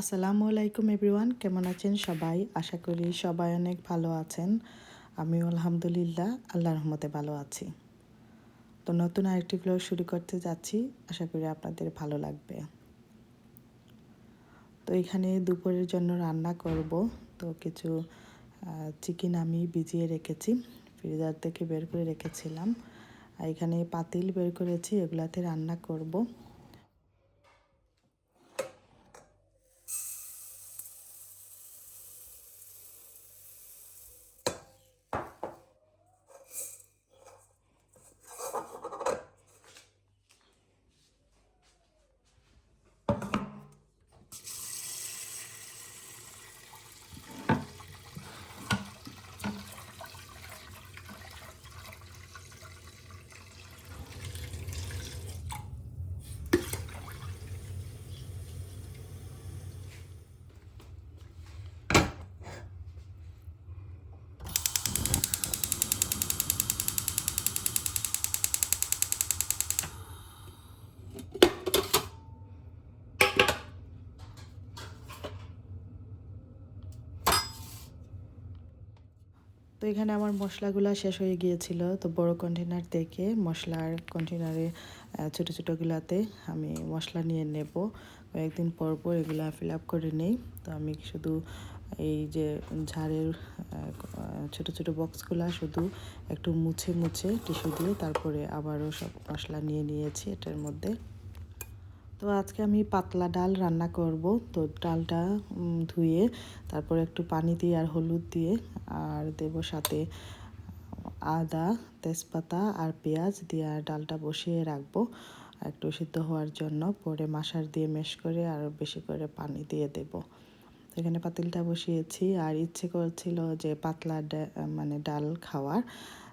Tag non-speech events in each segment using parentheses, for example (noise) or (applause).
আসসালামু আলাইকুম এভরিওয়ান, কেমন আছেন সবাই? আশা করি সবাই অনেক ভালো আছেন। আমি আলহামদুলিল্লাহ, আল্লাহ রহমতে ভালো আছি। তো নতুন আরেকটি ব্লগ শুরু করতে যাচ্ছি, আশা করি আপনাদের ভালো লাগবে। তো এখানে দুপুরের জন্য রান্না করব। তো কিছু চিকেন আমি ভিজিয়ে রেখেছি ফ্রিজার থেকে বের করে রেখেছিলাম। আর এখানে পাতিল বের করেছি, এগুলাতে রান্না করব। এখানে আমার মশলাগুলো শেষ হয়ে গিয়েছিল, তো বড় কন্টেনার থেকে মশলার কন্টেনারে ছোটো ছোটোগুলাতে আমি মশলা নিয়ে নেব। কয়েকদিন পর পর এগুলা ফিল আপ করে নেই, তো আমি শুধু এই যে ঝাড়ের ছোট ছোট বক্সগুলা শুধু একটু মুছে মুছে টিস্যু দিয়ে তারপরে আবারও সব মশলা নিয়ে নিয়েছি এটার মধ্যে। তো আজকে আমি পাতলা ডাল রান্না করব। তো ডালটা ধুয়ে তারপর একটু পানি দিয়ে আর হলুদ দিয়ে আর দেব সাথে আদা, তেজপাতা আর পেঁয়াজ দিয়ে আর ডালটা বসিয়ে রাখব একটু সিদ্ধ হওয়ার জন্য। পরে মাসার দিয়ে মেশ করে আর বেশি করে পানি দিয়ে দেব। এখানে পাতিলটা বসিয়েছি আর ইচ্ছে করছিল যে পাতলা মানে ডাল খাওয়ার।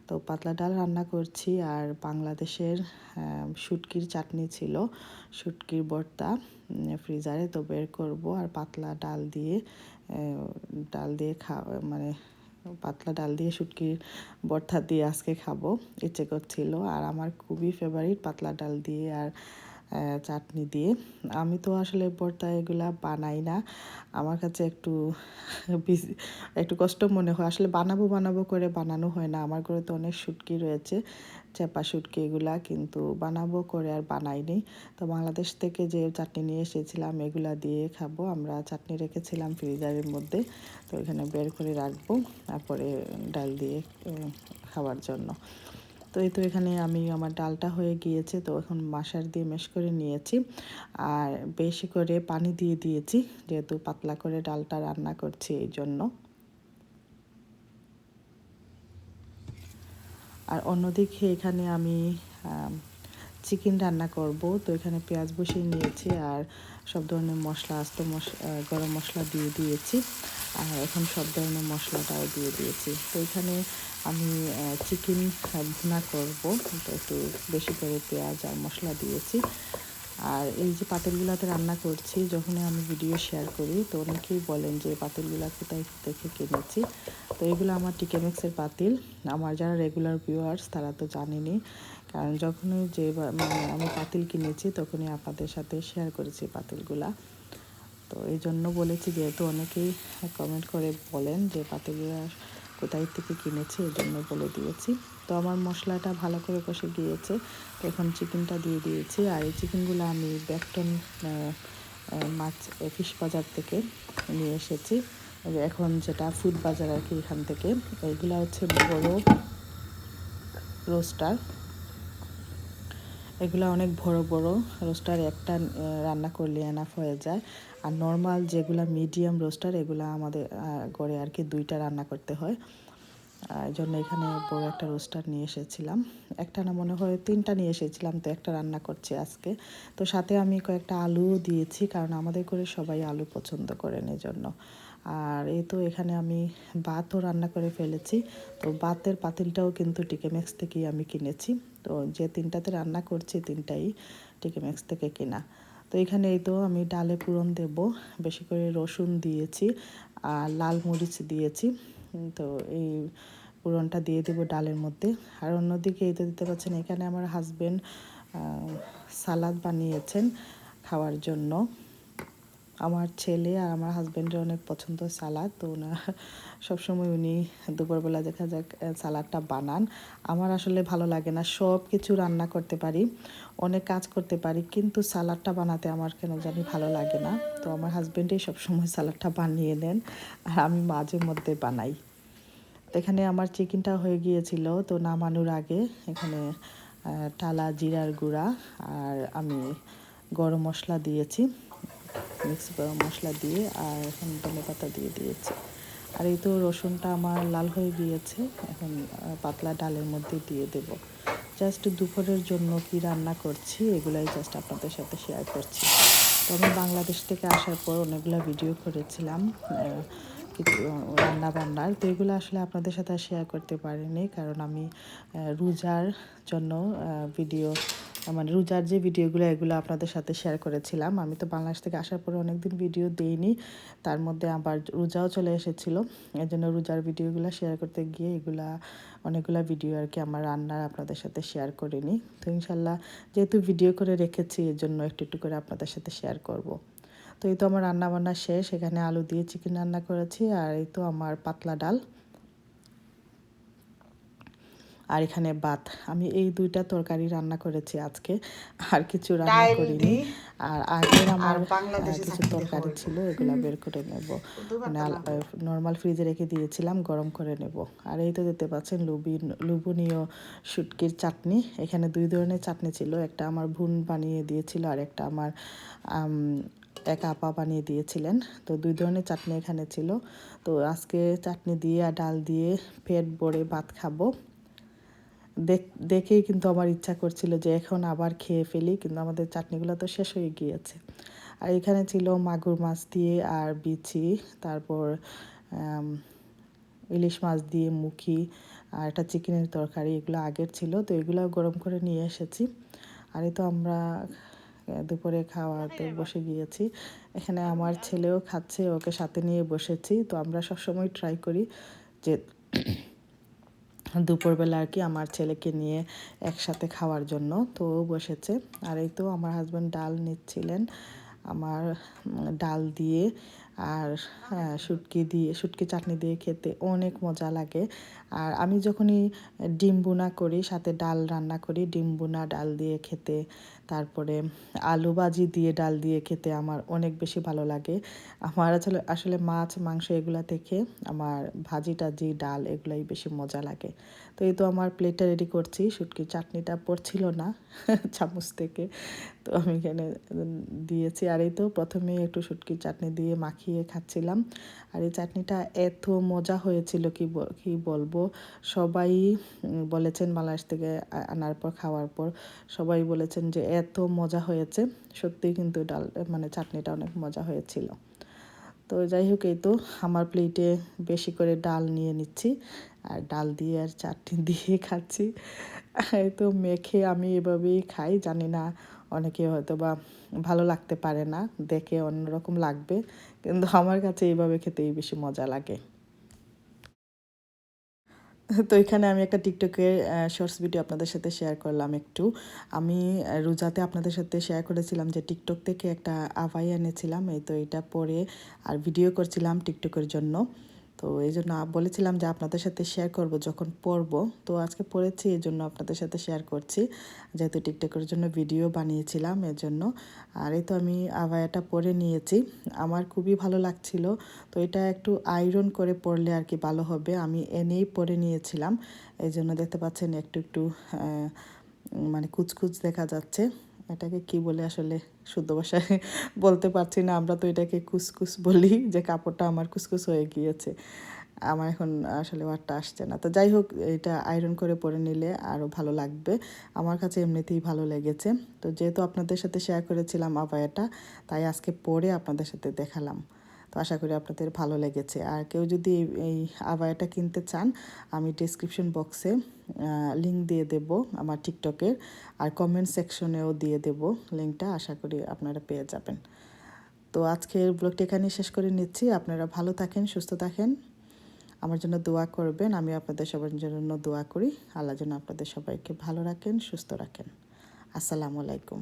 তো পাতলা ডাল রান্না করছি আর বাংলাদেশের শুটকির চাটনি ছিল, শুটকির বর্তা ফ্রিজারে তো বের করব আর পাতলা ডাল দিয়ে ডাল দিয়ে খা মানে পাতলা ডাল দিয়ে শুটকির বর্তা দিয়ে আজকে খাব, ইচ্ছে করছিল। আর আমার খুবই ফেভারিট পাতলা ডাল দিয়ে আর চাটনি দিয়ে। আমি তো আসলে ভর্তা এগুলা বানাই না। আমার কাছে একটু (laughs) একটু কষ্ট মনে হয়। আসলে বানাবো বানাবো করে বানানো হয় না। আমার ঘরে তো অনেক শুটকি রয়েছে, চেপা শুটকি এগুলা, কিন্তু বানাবো করে আর বানাইনি তো বাংলাদেশ থেকে যে চাটনি নিয়ে এসেছিলাম, এগুলা দিয়ে খাব। আমরা চাটনি রেখেছিলাম ফ্রিজারের মধ্যে। তো এখানে বের করে রাখব, তারপরে ডাল দিয়ে খাওয়ার জন্য। তো এই তো এখানে আমি আমার ডালটা হয়ে গিয়েছে, তো এখন মাসার দিয়ে মেশ করে নিয়েছি। আর বেশি করে পানি দিয়ে দিয়েছি, যেহেতু পাতলা করে ডালটা রান্না করছি এই জন্য। আর অন্যদিকে এখানে আমি চিকেন রান্না করব। তো এখানে পেঁয়াজ বসিয়ে নিয়েছি আর সব ধরনের মশলা, আস্ত গরম মশলা দিয়ে দিয়েছি। আর এখন সব ধরনের মশলাটাও দিয়ে দিয়েছি। তো এখানে আমি চিকেন ভুনা করব। তো একটু বেশি করে পেঁয়াজ আর মশলা দিয়েছি। আর এই যে পাতিলগুলাতে রান্না করছি যখন আমি ভিডিও শেয়ার করি, তো অনেকেই বলেন যে পাতিলগুলা কোথায় দেখে কিনেছি। তো এগুলো আমার টিকেমেক্সের পাতিল। আমার যারা রেগুলার ভিউয়ার্স তারা তো জানেনি কারণ যখনই যে মানে আমি পাতিল কিনেছি, তখনই আপনাদের সাথে শেয়ার করেছি পাতিলগুলা। তো এই জন্য বলেছি, যেহেতু অনেকেই কমেন্ট করে বলেন যে পাতিলগুলা কোথায় থেকে কিনেছি, এই জন্য বলে দিয়েছি। তো আমার মশলাটা ভালো করে কষে গিয়েছে। এখন চিকেনটা দিয়ে দিয়েছি। আর এই চিকেনগুলো আমি ব্যাকটন মাছ ফিশ বাজার থেকে নিয়ে এসেছি। এখন যেটা ফুড বাজার আর কি এখান থেকে এইগুলো হচ্ছে বড় রোস্টার এগুলো অনেক বড় বড়। রোস্টার একটা রান্না করলে এনাফ হয়ে যায়। আর নর্মাল যেগুলো মিডিয়াম রোস্টার এগুলো আমাদের ঘরে আর কি দুইটা রান্না করতে হয়। এই জন্য এখানে বড় একটা রোস্টার নিয়ে এসেছিলাম। একটা না মনে হয় তিনটা নিয়ে এসেছিলাম, তো একটা রান্না করছি আজকে। তো সাথে আমি কয়েকটা আলুও দিয়েছি, কারণ আমাদের করে সবাই আলু পছন্দ করেন জন্য আর এই তো এখানে আমি ভাতও রান্না করে ফেলেছি। তো ভাতের পাতিলটাও কিন্তু টিকেমেক্স থেকেই আমি কিনেছি। তো যে তিনটাতে রান্না করছি, তিনটাই টিকেমেক্স থেকে কেনা। তো এখানে এই তো আমি ডালে পুরন দেব। বেশি করে রসুন দিয়েছি আর লাল মরিচ দিয়েছি। তো এই পুরনটা দিয়ে দেব ডালের মধ্যে। আর অন্যদিকে এই তো দিতে পারছেন এখানে আমার হাজব্যান্ড সালাদ বানিয়েছেন খাওয়ার জন্য। আমার ছেলে আর আমার হাজব্যান্ডের অনেক পছন্দ সালাদ, তো ওনা সবসময় উনি দুপুরবেলা দেখা যাক সালাদটা বানান। আমার আসলে ভালো লাগে না, সব কিছু রান্না করতে পারি, অনেক কাজ করতে পারি, কিন্তু সালাদটা বানাতে আমার কেন জানি ভালো লাগে না। তো আমার হাজব্যান্ডই সবসময় সালাদটা বানিয়ে নেন, আর আমি মাঝে মধ্যে বানাই। তো এখানে আমার চিকেনটা হয়ে গিয়েছিল, তো নামানোর আগে এখানে টালা, জিরার গুঁড়া, আর আমি গরম মশলা দিয়েছি। মিক্স গরম মশলা দিয়ে আর এখন ধনে পাতা দিয়ে দিয়েছি। আর এই তো রসুনটা আমার লাল হয়ে গিয়েছে, এখন পাতলা ডালের মধ্যে দিয়ে দেব। জাস্ট দুপুরের জন্য কি রান্না করছি এগুলাই জাস্ট আপনাদের সাথে শেয়ার করছি। তো আমি বাংলাদেশ থেকে আসার পর অনেকগুলো ভিডিও করেছিলাম কিছু রান্না বান্নার তো এগুলো আসলে আপনাদের সাথে শেয়ার করতে পারিনি, কারণ আমি রোজার জন্য ভিডিও মানে রোজার যে ভিডিওগুলো, এগুলো আপনাদের সাথে শেয়ার করেছিলাম। আমি তো বাংলাদেশ থেকে আসার পরে অনেকদিন ভিডিও দিইনি। তার মধ্যে আবার রোজাও চলে এসেছিল। এর জন্য রোজার ভিডিওগুলো শেয়ার করতে গিয়ে এগুলা, অনেকগুলো ভিডিও আর কি আমার রান্নার আপনাদের সাথে শেয়ার করিনি। তো ইনশাল্লাহ যেহেতু ভিডিও করে রেখেছি এর জন্য একটু একটু করে আপনাদের সাথে শেয়ার করব। তো এই তো আমার রান্না বান্না শেষ। এখানে আলু দিয়ে চিকেন রান্না করেছি। আর এই তো আমার পাতলা ডাল। আর এখানে ভাত। আমি এই দুইটা তরকারি রান্না করেছি আজকে আর কিছু রান্না করিনি। আর আগের আমার কিছু তরকারি ছিল এগুলা বের করে নেব। মানে নর্মাল ফ্রিজে রেখে দিয়েছিলাম গরম করে নেব। আর এই তো দেখতে পাচ্ছেন লুবি লুবনীয় শুটকির চাটনি। এখানে দুই ধরনের চাটনি ছিল একটা আমার ভুন বানিয়ে দিয়েছিল আর একটা আমার এক আপা বানিয়ে দিয়েছিলেন। তো দুই ধরনের চাটনি এখানে ছিল। তো আজকে চাটনি দিয়ে আর ডাল দিয়ে পেট ভরে ভাত খাব। দেখেই কিন্তু আমার ইচ্ছা করছিল যে এখন আবার খেয়ে ফেলি, কিন্তু আমাদের চাটনিগুলো তো শেষ হয়ে গিয়েছে। আর এখানে ছিল মাগুর মাছ দিয়ে আর বিচি, তারপর ইলিশ মাছ দিয়ে মুখি আর একটা চিকেনের তরকারি, এগুলো আগের ছিল, তো এগুলো গরম করে নিয়ে এসেছি। আর তো আমরা দুপুরে খাওয়াতে বসে গিয়েছি। এখানে আমার ছেলেও খাচ্ছে, ওকে সাথে নিয়ে বসেছি, তো আমরা সবসময় ট্রাই করি যে দুপুরবেলা আর কি আমার ছেলেকে নিয়ে একসাথে খাওয়ার জন্য, তো বসেছে। আর এই তো আমার হাজব্যান্ড ডাল নিচ্ছিলেন। আমার ডাল দিয়ে আর হ্যাঁ, শুটকি দিয়ে শুটকি চাটনি দিয়ে খেতে অনেক মজা লাগে। আর আমি যখনই ডিম বোনা করি সাথে ডাল রান্না করি ডিম বুনা ডাল দিয়ে খেতে তারপরে আলু ভাজি দিয়ে ডাল দিয়ে খেতে আমার অনেক বেশি ভালো লাগে। আমার আসলে আসলে মাছ মাংস এগুলা থেকে আমার ভাজি টাজি ডাল এগুলাই বেশি মজা লাগে। তো এই তো আমার প্লেটটা রেডি করছি শুটকির চাটনিটা পড়ছিল না (laughs) চামচ থেকে। তো আমি এখানে দিয়েছি আর এই তো প্রথমে একটু শুটকির চাটনি দিয়ে মাখিয়ে খাচ্ছিলাম। আর এই চাটনিটা এত মজা হয়েছিল কি কি বলব? সবাই বলেছেন বাংলাদেশ থেকে আনার পর, খাওয়ার পর সবাই বলেছেন যে এত মজা হয়েছে। সত্যি কিন্তু ডাল মানে চাটনিটা অনেক মজা হয়েছিল। তো যাই হোক এই তো আমার প্লেটে বেশি করে ডাল নিয়ে নিচ্ছি আর ডাল দিয়ে আর চাটনি দিয়ে খাচ্ছি। তো মেখে আমি এভাবেই খাই, জানি না অনেকে হয়তো বা ভালো লাগতে পারে না, দেখে অন্যরকম লাগবে, কিন্তু আমার কাছে এইভাবে খেতেই বেশি মজা লাগে। তো এখানে আমি একটা টিকটকের শর্টস ভিডিও আপনাদের সাথে শেয়ার করলাম একটু। আমি রোজাতে আপনাদের সাথে শেয়ার করেছিলাম যে টিকটক থেকে একটা আভাই এনেছিলাম, এই তো এটা পরে আর ভিডিও করছিলাম টিকটকের জন্য। তো এই জন্য বলেছিলাম যে আপনাদের সাথে শেয়ার করব যখন পড়ব। তো আজকে পড়েছি, এই জন্য আপনাদের সাথে শেয়ার করছি। যেহেতু টিকটকের জন্য ভিডিও বানিয়েছিলাম, এর জন্য। আর এই তো আমি আভায়াটা পরে নিয়েছি। আমার খুবই ভালো লাগছিল। তো এটা একটু আয়রন করে পরলে আর কি ভালো হবে। আমি এনেই পরে নিয়েছিলাম। এই জন্য দেখতে পাচ্ছেন একটু একটু মানে কুচকুচ দেখা যাচ্ছে। এটাকে কি বলে আসলে? শুদ্ধ ভাষায় বলতে পারছি না। আমরা তো এটাকে কুসকুস বলি যে কাপড়টা আমার কুসকুস হয়ে গিয়েছে। আমার এখন আসলে ওয়ারটা আসছে না। তো যাই হোক, এটা আয়রন করে পরে নিলে আরও ভালো লাগবে। আমার কাছে এমনিতেই ভালো লেগেছে। তো যেহেতু আপনাদের সাথে শেয়ার করেছিলাম আবায়াটা তাই আজকে পরে আপনাদের সাথে দেখালাম। তো আশা করি আপনাদের ভালো লেগেছে। আর কেউ যদি এই আবায়াটা কিনতে চান, আমি ডিসক্রিপশন বক্সে লিঙ্ক দিয়ে দেব আমার টিকটকের আর কমেন্ট সেকশনেও দিয়ে দেব লিঙ্কটা আশা করি আপনারা পেয়ে যাবেন। তো আজকের ব্লগটি এখানে শেষ করে নিচ্ছি। আপনারা ভালো থাকেন, সুস্থ থাকেন। আমার জন্য দোয়া করবেন, আমি আপনাদের সবার জন্য দোয়া করি। আল্লাহ যেন আপনাদের সবাইকে ভালো রাখেন, সুস্থ রাখেন। আসসালামু আলাইকুম।